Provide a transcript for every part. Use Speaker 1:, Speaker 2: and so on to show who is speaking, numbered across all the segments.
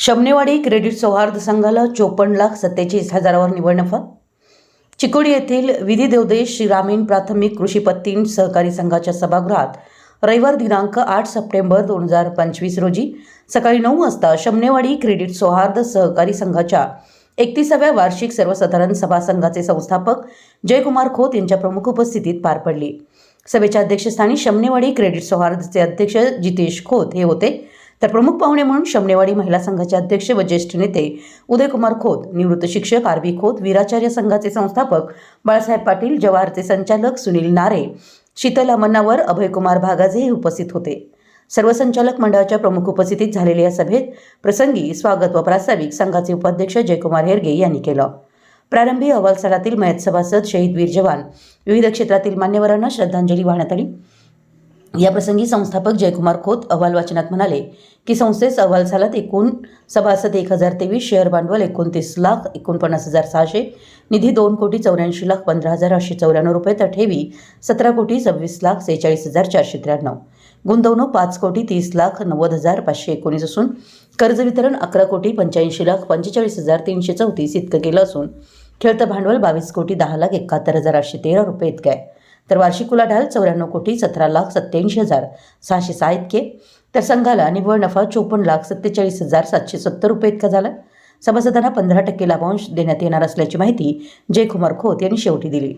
Speaker 1: Shamnewadi credit सौहार्द संघाला चोपन्न लाख सत्तेचाळीस हजारावर निव्वळ नफा. चिकोडी येथील विधी देवदेश श्रीरामीण प्राथमिक कृषी पत्तीन सहकारी संघाच्या सभागृहात रविवार दिनांक आठ सप्टेंबर दोन हजार पंचवीस रोजी सकाळी नऊ वाजता शमनेवाडी क्रेडिट सौहार्द सहकारी संघाच्या एकतीसाव्या वार्षिक सर्वसाधारण सभा संघाचे संस्थापक जयकुमार खोत यांच्या प्रमुख उपस्थितीत पार पडली. सभेच्या अध्यक्षस्थानी शमनेवाडी क्रेडिट सौहार्दचे अध्यक्ष जितेश खोत हे होते. तर प्रमुख पाहुणे म्हणून शमनेवाडी महिला संघाचे अध्यक्ष व ज्येष्ठ नेते उदयकुमार खोत निवृत्त शिक्षक आर बी खोत वीराचार्य संघाचे संस्थापक बाळासाहेब पाटील जवाहरचे संचालक सुनील नारे शीतल अमन्नावर अभयकुमार भागाजे हे उपस्थित होते. सर्व संचालक मंडळाच्या प्रमुख उपस्थितीत झालेल्या या सभेत प्रसंगी स्वागत व प्रास्ताविक संघाचे उपाध्यक्ष जयकुमार हेरगे यांनी केलं. प्रारंभी अहवालसालातील मयत सभासद शहीद वीर जवान विविध क्षेत्रातील मान्यवरांना श्रद्धांजली वाहण्यात आली. याप्रसंगी संस्थापक जयकुमार खोत अहवाल वाचनात म्हणाले की संस्थेस अहवाल सालात एकूण सभासद एक हजार तेवीस शेअर भांडवल एकोणतीस लाख एकोणपन्नास हजार सहाशे निधी दोन कोटी चौऱ्याऐंशी लाख पंधरा हजार आठशे चौऱ्याण्णव रुपये तर ठेवी सतरा कोटी सव्वीस लाख सेहेचाळीस हजार चारशे त्र्याण्णव. गुंतवणूक पाच कोटी तीस लाख नव्वद हजार पाचशे एकोणीस असून कर्ज वितरण अकरा कोटी पंच्याऐंशी लाख पंचेचाळीस हजार तीनशे चौतीस इतकं केलं असून खेळतं भांडवल बावीस कोटी दहा लाख एकाहत्तर हजार आठशे तेरा रुपये इतकं आहे. तर वार्षिक उलाढाल चौऱ्याण्णव कोटी सतरा लाख सत्याऐंशी हजार सहाशे सहा इतके. तर संघाला निव्वळ नफा चोपन्न लाख सत्तेचाळीस हजार सातशे सत्तर रुपये इतका झाला. सभासदांना पंधरा टक्के लाभांश देण्यात येणार असल्याची माहिती जयकुमार खोत यांनी शेवटी दिली.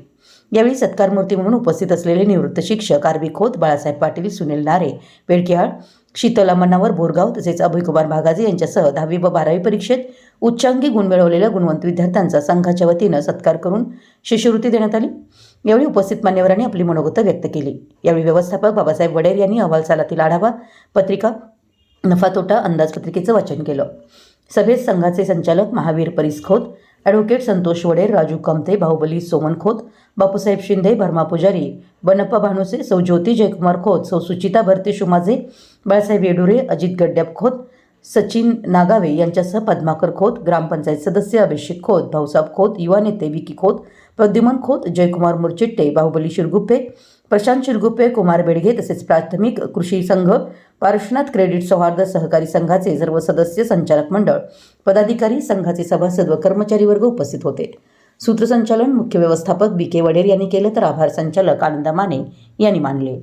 Speaker 1: यावेळी सत्कारमूर्ती म्हणून उपस्थित असलेले निवृत्त शिक्षक आर बी खोत बाळासाहेब पाटील सुनील नारे पेडकेहाळ शीतल मन्नावर बोरगाव तसेच अभयकुमार भागाजे यांच्यासह दहावी व बारावी परीक्षेत उच्चांकी गुण मिळवलेल्या गुणवंत विद्यार्थ्यांचा संघाच्या वतीनं सत्कार करून शिष्यवृत्ती देण्यात आली. यावेळी उपस्थित मान्यवरांनी आपली मनोगत व्यक्त केली. यावेळी व्यवस्थापक बाबासाहेब वडेर यांनी अहवालसालातील आढावा पत्रिका नफा तोटा अंदाजपत्रिकेचं वाचन केलं. सभेत संघाचे संचालक महावीर परिस खोत ॲडव्होकेट संतोष वडेर राजू कमते बाहुबली सोमन खोत बापूसाहेब शिंदे भरमा पुजारी बनप्पा भानुसे सौ ज्योती जयकुमार खोत सौ सुचिता भरते शुमाजे बाळासाहेब येडुरे अजित गड्ड्याप खोत सचिन नागावे यांच्यासह पद्माकर खोत ग्रामपंचायत सदस्य अभिषेक खोत भाऊसाहेब खोत युवा नेते विकी खोत प्रद्युमन खोत जयकुमार मुरचिट्टे बाहुबली शिरगुप्पे प्रशांत शिरगुप्पे कुमार बेडगे तसेच प्राथमिक कृषी संघ पार्श्वनाथ क्रेडिट सौहार्द सहकारी संघाचे सर्व सदस्य संचालक मंडळ पदाधिकारी संघाचे सभासद व कर्मचारी वर्ग उपस्थित होते. सूत्रसंचालन मुख्य व्यवस्थापक बी के वडेर यांनी केलं तर आभार संचालक आनंद माने यांनी मानले.